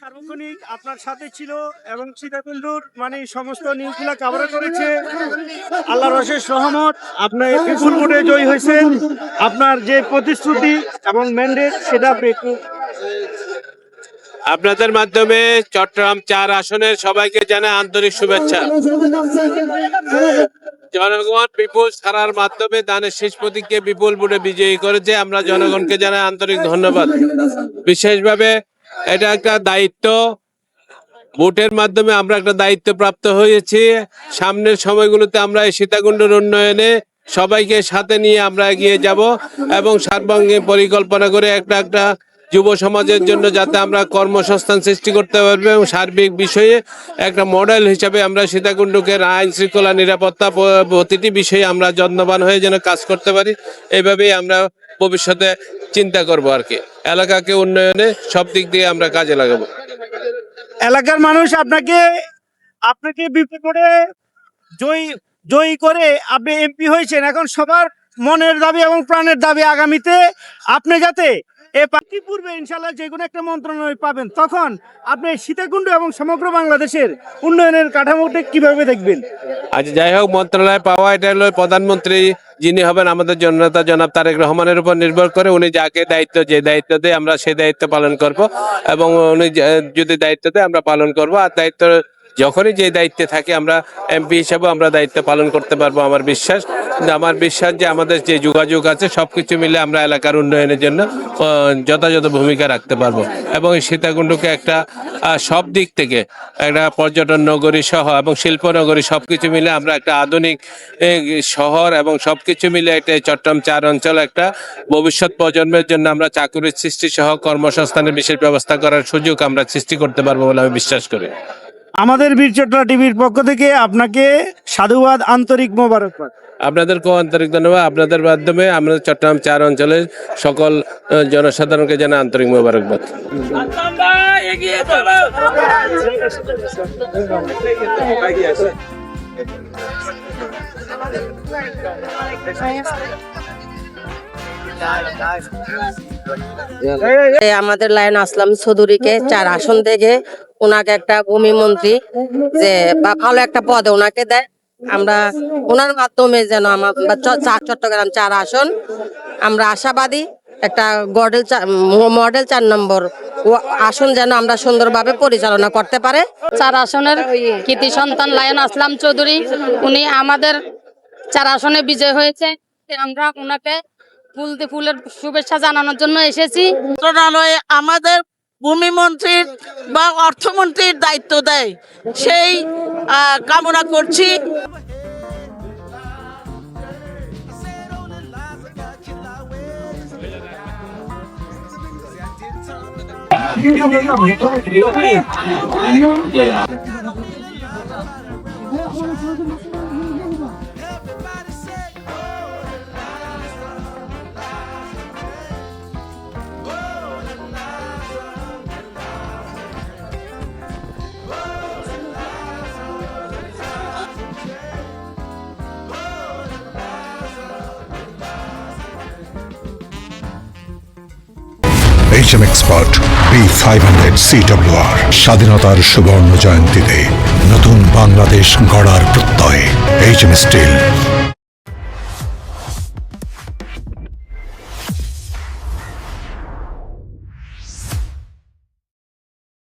সার্বক্ষণিক আপনার সাথে ছিল এবং সীতাকুণ্ডুর মানে সমস্ত নিউজগুলা কভার করেছে। আল্লাহর অশেষ রহমত, আপনার বিপুল ভোটে জয়ী হয়েছেন আপনার যে প্রতিশ্রুতি এবং ম্যান্ডেট সেটা আপনি আপনাদের মাধ্যমে চট্টগ্রাম চার আসনের সবাইকে জানাই আন্তরিক শুভেচ্ছা। জনগণ বিপুল ছাড়ার মাধ্যমে দানের শেষ প্রতীককে বিপুল ভোটে বিজয়ী করেছে। আমরা জনগণকে জানাই আন্তরিক ধন্যবাদ। বিশেষভাবে এটা একটা দায়িত্ব। ভোটের মাধ্যমে আমরা একটা দায়িত্ব প্রাপ্ত হয়েছি। সামনের সময়গুলোতে আমরা এই সীতাকুণ্ডের উন্নয়নে সবাইকে সাথে নিয়ে আমরা এগিয়ে যাব এবং সার্বাঙ্গীন পরিকল্পনা করে একটা একটা যুব সমাজের জন্য যাতে আমরা কর্মসংস্থান সৃষ্টি করতে পারব এবং সার্বিক বিষয়ে একটা মডেল হিসাবে আমরা সীতাকুণ্ডকে আইন শৃঙ্খলা নিরাপত্তা প্রতিটি বিষয়ে আমরা যত্নবান হয়ে যেন কাজ করতে পারি, এভাবেই আমরা ভবিষ্যতে চিন্তা করব আর কি। এলাকাকে উন্নয়নে সব দিক দিয়ে আমরা কাজে লাগাবো। এলাকার মানুষ আপনাকে আপনাকে ভোটে জয়ী জয়ী করে আপনি এমপি হয়েছেন। এখন সবার মনের দাবি এবং প্রাণের দাবি আগামীতে আপনি যাতে এ পার্টি পূর্বে ইনশাল্লাহ যে কোনো একটা মন্ত্রণালয় পাবেন, তখন আপনি সীতাকুণ্ড এবং সমগ্র বাংলাদেশের উন্নয়নের কাঠামোটা কীভাবে দেখবেন? আচ্ছা যাই হোক, মন্ত্রণালয় পাওয়া এটা হলো প্রধানমন্ত্রী যিনি হবেন আমাদের জনতা, জনাব তারেক রহমানের উপর নির্ভর করে উনি যাকে দায়িত্ব, যে দায়িত্ব দেয় আমরা সেই দায়িত্ব পালন করব এবং উনি যদি দায়িত্ব দেয় আমরা পালন করব। আর দায়িত্ব যখনই যে দায়িত্বে থাকে, আমরা এমপি হিসাবে আমরা দায়িত্ব পালন করতে পারব আমার বিশ্বাস। আমার বিশ্বাস যে আমাদের যে যোগাযোগ আছে সব কিছু মিলে আমরা এলাকার উন্নয়নের জন্য যথাযথ ভূমিকা রাখতে পারব। এবং সীতাকুণ্ডকে একটা সব দিক থেকে একটা পর্যটন নগরী সহ এবং শিল্প নগরী সব কিছু মিলে আমরা একটা আধুনিক শহর এবং সব কিছু মিলে একটা চট্টগ্রাম চার অঞ্চল একটা ভবিষ্যৎ প্রজন্মের জন্য আমরা চাকুরির সৃষ্টি সহ কর্মসংস্থানের বিশেষ ব্যবস্থা করার সুযোগ আমরা সৃষ্টি করতে পারব বলে আমি বিশ্বাস করি। আমাদের বীরচট্রা টিভির পক্ষ থেকে আপনাকে সাধুবাদ আন্তরিক মোবারকবাদ আপনাদেরকেও আন্তরিক ধন্যবাদ আপনাদের মাধ্যমে আমরা চট্টগ্রাম চার অঞ্চলের সকল জনসাধারণকে জানাই আন্তরিক মোবারকবাদ আমাদের লাইন আসলাম চৌধুরীকে, চার আসন থেকে ওনাকে একটা ভূমি মন্ত্রী যে বা ভালো একটা পদ ওনাকে দেয়। আমরা ওনার মাধ্যমে যেন আমার চট্টগ্রাম চার আসন। আমরা আশাবাদী একটা গডেল মডেল চার নম্বর আসন যেন আমরা সুন্দরভাবে পরিচালনা করতে পারে। চার আসনের কৃতি সন্তান লায়ন আসলাম চৌধুরী। উনি আমাদের চার আসনে বিজয় হয়েছে। আমরা ওনাকে ফুল ফুলের শুভেচ্ছা জানানোর জন্য এসেছি। মন্ত্রণালয়ে আমাদের ভূমি মন্ত্রীর বা অর্থমন্ত্রীর দায়িত্ব দেয়। সেই কামনা করছি। H M expert B five hundred CWR স্বাধীনতার সুবর্ণ জয়ন্তীতে নতুন বাংলাদেশ গড়ার প্রত্যয়। H am still